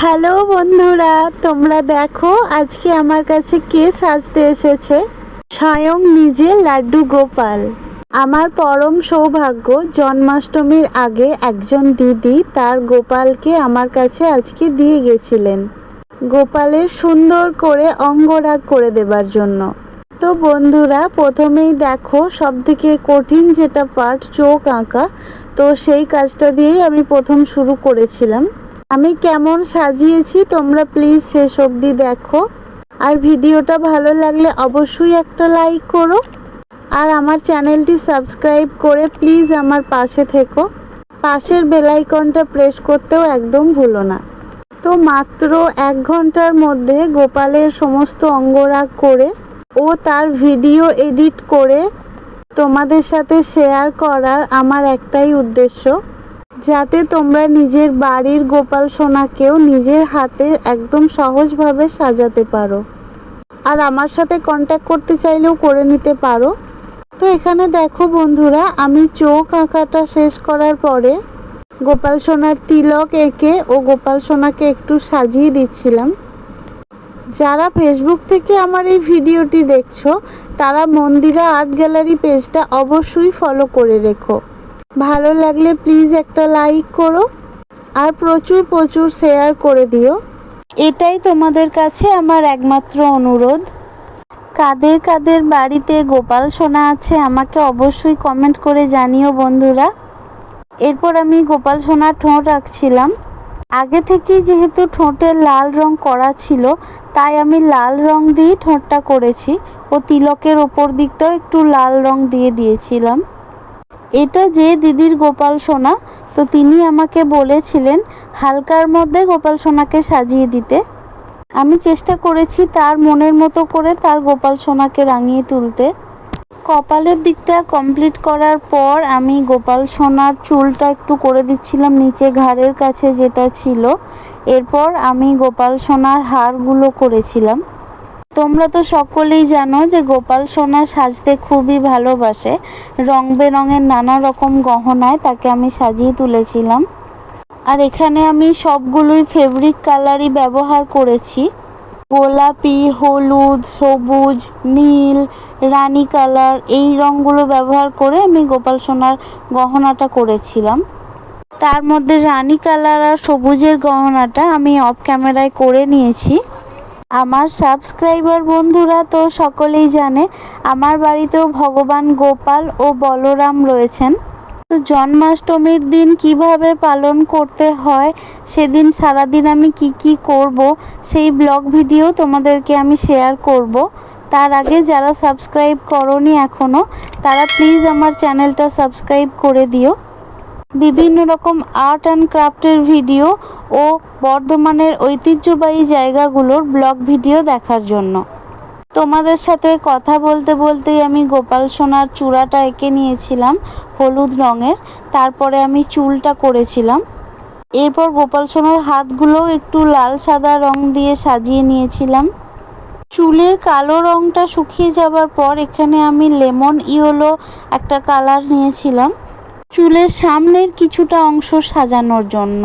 Hello বন্ধুরা, তোমরা দেখো আজকে আমার কাছে কে সাজতে এসেছে? স্বয়ং নিজে লাড্ডু গোপাল। আমার পরম সৌভাগ্য, জন্মাষ্টমীর আগে একজন দিদি তার গোপালকে আমার কাছে আজকে দিয়ে গেছিলেন। গোপালের সুন্দর করে অঙ্গরাগ করে দেবার জন্য। তো বন্ধুরা, প্রথমেই দেখো সব থেকে কঠিন যেটা পার্ট চোখ আঁকা, তো সেই কাজটা দিয়েই আমি প্রথম শুরু করেছিলাম। আমি কেমন সাজিয়েছি তোমরা প্লিজ শেষ অবধি দেখো। আর ভিডিওটা ভালো লাগলে অবশ্যই একটা লাইক করো। আর আমার চ্যানেলটি সাবস্ক্রাইব করে প্লিজ আমার পাশে থেকো। পাশের বেলাইকনটা প্রেস করতেও একদম ভুলো না। তো মাত্র এক ঘণ্টার মধ্যে গোপালের সমস্ত অঙ্গরাগ করে ও তার ভিডিও এডিট করে তোমাদের সাথে শেয়ার করার আমার একটাই উদ্দেশ্য। যাতে তোমরা নিজের বাড়ির গোপাল সোনাকেও নিজের হাতে একদম সহজভাবে সাজাতে পারো। আর আমার সাথে কন্ট্যাক্ট করতে চাইলেও করে নিতে পারো। তো এখানে দেখো বন্ধুরা, আমি চোখ আঁকাটা শেষ করার পরে গোপাল সোনার তিলক এঁকে ও গোপাল সোনাকে একটু সাজিয়ে দিচ্ছিলাম। যারা ফেসবুক থেকে আমার এই ভিডিওটি দেখছ, তারা মন্দিরা আর্ট গ্যালারি পেজটা অবশ্যই ফলো করে রেখো। ভালো লাগলে প্লিজ একটা লাইক করো আর প্রচুর প্রচুর শেয়ার করে দিও। এটাই তোমাদের কাছে আমার একমাত্র অনুরোধ। কাদের কাদের বাড়িতে গোপাল সোনা আছে আমাকে অবশ্যই কমেন্ট করে জানিও বন্ধুরা। এরপর আমি গোপাল সোনার ঠোঁট রাখছিলাম আগে থেকেই যেহেতু ঠোঁটে লাল রং করা ছিল, তাই আমি লাল রং দিয়ে ঠোঁটটা করেছি। ও তিলকের ওপর দিকটাও একটু লাল রং দিয়ে দিয়েছিলাম। এটা যে দিদির গোপাল সোনা, তো তিনি আমাকে বলেছিলেন, হালকার মধ্যে গোপাল সোনাকে সাজিয়ে দিতে। আমি চেষ্টা করেছি তার মনের মতো করে তার গোপাল সোনাকে রাঙিয়ে তুলতে। কপালের দিকটা কমপ্লিট করার পর আমি গোপাল সোনার চুলটা একটু করে দিচ্ছিলাম নিচে ঘাড়ের কাছে যেটা ছিল। এরপর আমি গোপাল সোনার হারগুলো করেছিলাম। তোমরা তো সকলেই জানো যে গোপাল সোনা সাজতে খুবই ভালোবাসে। রং বেরঙের নানা রকম গহনায় তাকে আমি সাজিয়ে তুলেছিলাম। আর এখানে আমি সবগুলোই ফেব্রিক কালারই ব্যবহার করেছি। গোলাপি, হলুদ, সবুজ, নীল, রানী কালার এই রঙগুলো ব্যবহার করে আমি গোপাল সোনার গহনাটা করেছিলাম। তার মধ্যে রানী কালার আর সবুজের গহনাটা আমি অফ ক্যামেরায় করে নিয়েছি। আমার সাবস্ক্রাইবার বন্ধুরা তো সকলেই জানে, আমার বাড়িতেও ভগবান গোপাল ও বলরাম রয়েছেন। তো জন্মাষ্টমীর দিন কীভাবে পালন করতে হয়, সেদিন সারাদিন আমি কি কি করব, সেই ব্লগ ভিডিও তোমাদেরকে আমি শেয়ার করব। তার আগে যারা সাবস্ক্রাইব করনি এখনও তারা প্লিজ আমার চ্যানেলটা সাবস্ক্রাইব করে দিও। বিভিন্ন রকম আর্ট অ্যান্ড ক্রাফটের ভিডিও ও বর্ধমানের ঐতিহ্যবাহী জায়গাগুলোর ব্লগ ভিডিও দেখার জন্য। তোমাদের সাথে কথা বলতে বলতেই আমি গোপাল সোনার চূড়াটা এঁকে নিয়েছিলাম হলুদ রঙের, তারপরে আমি চুলটা করেছিলাম। এরপর গোপাল সোনার হাতগুলোও একটু লাল সাদা রং দিয়ে সাজিয়ে নিয়েছিলাম। চুলের কালো রংটা শুকিয়ে যাবার পর এখানে আমি লেমন ইয়েলো একটা কালার নিয়েছিলাম। চুলের সামনের কিছুটা অংশ সাজানোর জন্য।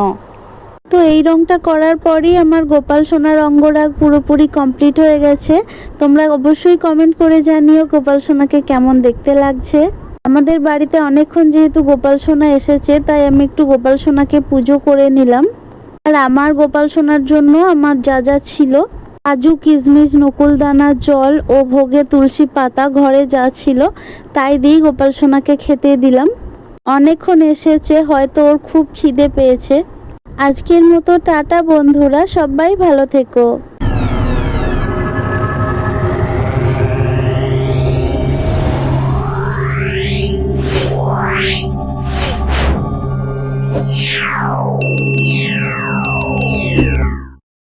তো এই রংটা করার পরই আমার গোপাল সোনার অঙ্গরাগ পুরোপুরি কমপ্লিট হয়ে গেছে। তোমরা অবশ্যই কমেন্ট করে জানিও গোপাল সোনাকে কেমন দেখতে লাগছে। আমাদের বাড়িতে অনেকক্ষণ যেহেতু গোপাল সোনা এসেছে, তাই আমি একটু গোপাল সোনাকে পুজো করে নিলাম। আর আমার গোপাল সোনার জন্য আমার যা যা ছিল, কাজু, কিশমিশ, নকুলদানা, জল ও ভোগে তুলসী পাতা ঘরে যা ছিল, তাই দিয়েই গোপাল সোনাকে খেতে দিলাম। অনেকক্ষণ এসেছে হয়তো ওর খুব খিদে পেয়েছে। আজকের মতো টাটা বন্ধুরা সবাই ভালো থেকো।